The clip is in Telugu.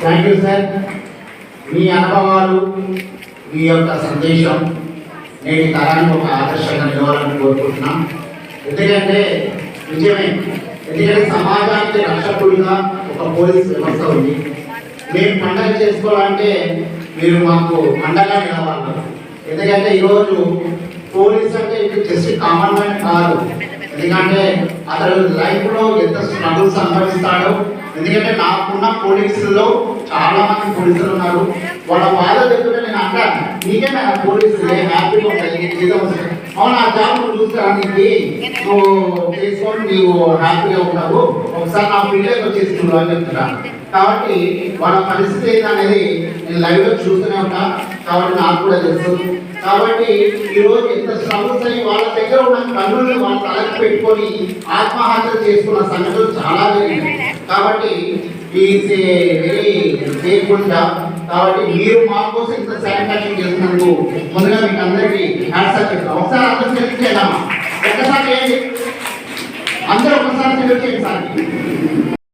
థ్యాంక్ యూ సార్ మీ అనుభవాలు మీ యొక్క సందేశం నేటి తరానికి ఒక ఆదర్శంగా నిలవాలని కోరుకుంటున్నాం. ఎందుకంటే నిజమే ఎందుకంటే సమాజానికి రక్షకుడిగా ఒక పోలీస్ వ్యవస్థ ఉంది. మేము పండగ చేసుకోవాలంటే మీరు మాకు అండగా నిలవాలి ఎందుకంటే ఈరోజు పోలీస్ అంటే ఇది జస్ట్ కామన్ మ్యాన్ కాదు. ఎందుకంటే అతను లైఫ్లో ఎంత స్ట్రగుల్ అనుభవిస్తాడో ఎందుకంటే నాకున్న పోలీసుల్లో చాలా మంది పోలీసులు ఉన్నారు. వాళ్ళ బాధ చెప్తుంటే నేను అంటాను నీకే నా పోలీసులు హ్యాపీగా ఉంటుంది నీకు జీతం అవును ఆ జాబ్ నువ్వు చూసుకోవడానికి నువ్వు చేసుకొని నీవు హ్యాపీగా ఉంటావు ఒకసారి నా పిల్లలకి వచ్చేస్తున్నావు అని చెప్తున్నా. కాబట్టి వాళ్ళ పరిస్థితి ఏంటనేది నేను లైవ్లో చూస్తూనే ఉంటా. కాబట్టి నాకు కూడా తెలుసు. కాబట్టి ఈరోజు రోజు ఎంత స్ట్రగుల్స్ వాళ్ళ దగ్గర ఉన్న కన్నుల్ని వాళ్ళ తలకి పెట్టుకొని ఆత్మహత్య చేసుకున్న సంఘటనలు చాలా జరిగినాయి. కాబట్టి ఈజ్ వెరీ సేఫ్ఫుల్ జాబ్ కాబట్టి మీరు మా కోసం ఇంత శానిటైజేషన్ చేసినందుకు ముందుగా మీకు అందరికీ హ్యాట్సాప్ చెప్తాం ఒకసారి అందరూ సెలెక్ట్ చేద్దామా ఒక్కసారి చేయండి. అందరూ ఒకసారి సెలెక్ట్ చేయండి సార్.